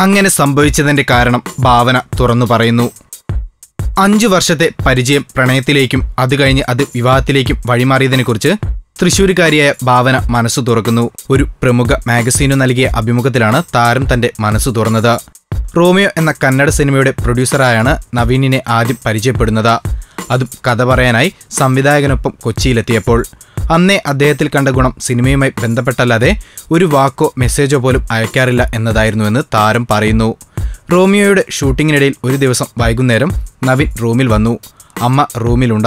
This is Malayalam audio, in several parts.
അങ്ങനെ സംഭവിച്ചതിന്റെ കാരണം ഭാവന തുറന്നു പറയുന്നു. അഞ്ചു വർഷത്തെ പരിചയം പ്രണയത്തിലേക്കും അത് കഴിഞ്ഞ് അത് വിവാഹത്തിലേക്കും വഴിമാറിയതിനെക്കുറിച്ച് തൃശൂരുകാരിയായ ഭാവന മനസ്സു തുറക്കുന്നു. ഒരു പ്രമുഖ മാഗസീനു നൽകിയ അഭിമുഖത്തിലാണ് താരം തന്റെ മനസ്സു തുറന്നത്. റോമിയോ എന്ന കന്നഡ സിനിമയുടെ പ്രൊഡ്യൂസറായാണ് നവീനിനെ ആദ്യം പരിചയപ്പെടുന്നത്. അതും കഥ പറയാനായി സംവിധായകനൊപ്പം കൊച്ചിയിലെത്തിയപ്പോൾ. അന്നേ അദ്ദേഹത്തിൽ കണ്ട ഗുണം സിനിമയുമായി ബന്ധപ്പെട്ടല്ലാതെ ഒരു വാക്കോ മെസ്സേജോ പോലും അയക്കാറില്ല എന്നതായിരുന്നുവെന്ന് താരം പറയുന്നു. റോമിയോയുടെ ഷൂട്ടിങ്ങിനിടയിൽ ഒരു ദിവസം വൈകുന്നേരം നവീൻ റൂമിൽ വന്നു. അമ്മ റൂമിലുണ്ട.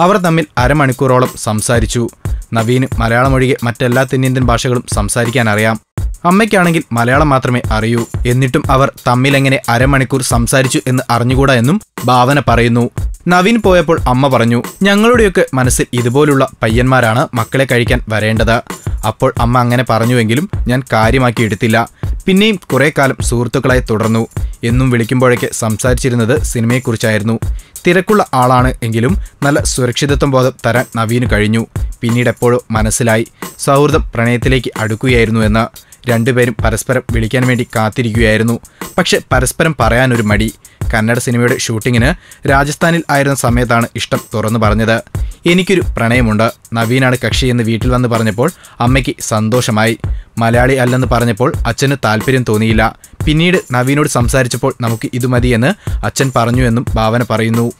അവർ തമ്മിൽ അരമണിക്കൂറോളം സംസാരിച്ചു. നവീന് മലയാളം ഒഴികെ മറ്റെല്ലാ തെന്നിന്ത്യൻ ഭാഷകളും സംസാരിക്കാൻ അറിയാം. അമ്മയ്ക്കാണെങ്കിൽ മലയാളം മാത്രമേ അറിയൂ. എന്നിട്ടും അവർ തമ്മിലെങ്ങനെ അരമണിക്കൂർ സംസാരിച്ചു എന്ന് അറിഞ്ഞുകൂടാ എന്നും ഭാവന പറയുന്നു. നവീൻ പോയപ്പോൾ അമ്മ പറഞ്ഞു ഞങ്ങളുടെയൊക്കെ മനസ്സിൽ ഇതുപോലുള്ള പയ്യന്മാരാണ് മക്കളെ കഴിക്കാൻ വരേണ്ടത്. അപ്പോൾ അമ്മ അങ്ങനെ പറഞ്ഞുവെങ്കിലും ഞാൻ കാര്യമാക്കി എടുത്തില്ല. പിന്നെയും കുറെ കാലം സുഹൃത്തുക്കളായി തുടർന്നു. എന്നും വിളിക്കുമ്പോഴൊക്കെ സംസാരിച്ചിരുന്നത് സിനിമയെക്കുറിച്ചായിരുന്നു. തിരക്കുള്ള ആളാണ് എങ്കിലും നല്ല സുരക്ഷിതത്വം ബോധം തരാൻ നവീന് കഴിഞ്ഞു. പിന്നീട് എപ്പോഴും മനസ്സിലായി. സൗഹൃദം പ്രണയത്തിലേക്ക് അടുക്കുകയായിരുന്നു എന്ന്. രണ്ടുപേരും പരസ്പരം വിളിക്കാൻ വേണ്ടി കാത്തിരിക്കുകയായിരുന്നു. പക്ഷെ പരസ്പരം പറയാനൊരു മടി. കന്നഡ സിനിമയുടെ ഷൂട്ടിങ്ങിന് രാജസ്ഥാനിൽ ആയിരുന്ന സമയത്താണ് ഇഷ്ടം തുറന്നു പറഞ്ഞത്. എനിക്കൊരു പ്രണയമുണ്ട്. നവീനാണ് കക്ഷി എന്ന് വീട്ടിൽ വന്ന് പറഞ്ഞപ്പോൾ അമ്മയ്ക്ക് സന്തോഷമായി. മലയാളി അല്ലെന്ന് പറഞ്ഞപ്പോൾ അച്ഛന് താല്പര്യം തോന്നിയില്ല. പിന്നീട് നവീനോട് സംസാരിച്ചപ്പോൾ നമുക്ക് ഇത് മതിയെന്ന് അച്ഛൻ പറഞ്ഞു എന്നും ഭാവന പറയുന്നു.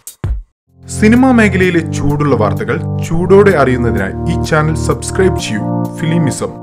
സിനിമാ മേഖലയിലെ ചൂടുള്ള വാർത്തകൾ ചൂടോടെ അറിയുന്നതിനായി ഈ ചാനൽ സബ്സ്ക്രൈബ് ചെയ്യൂ. ഫിലിമിസം.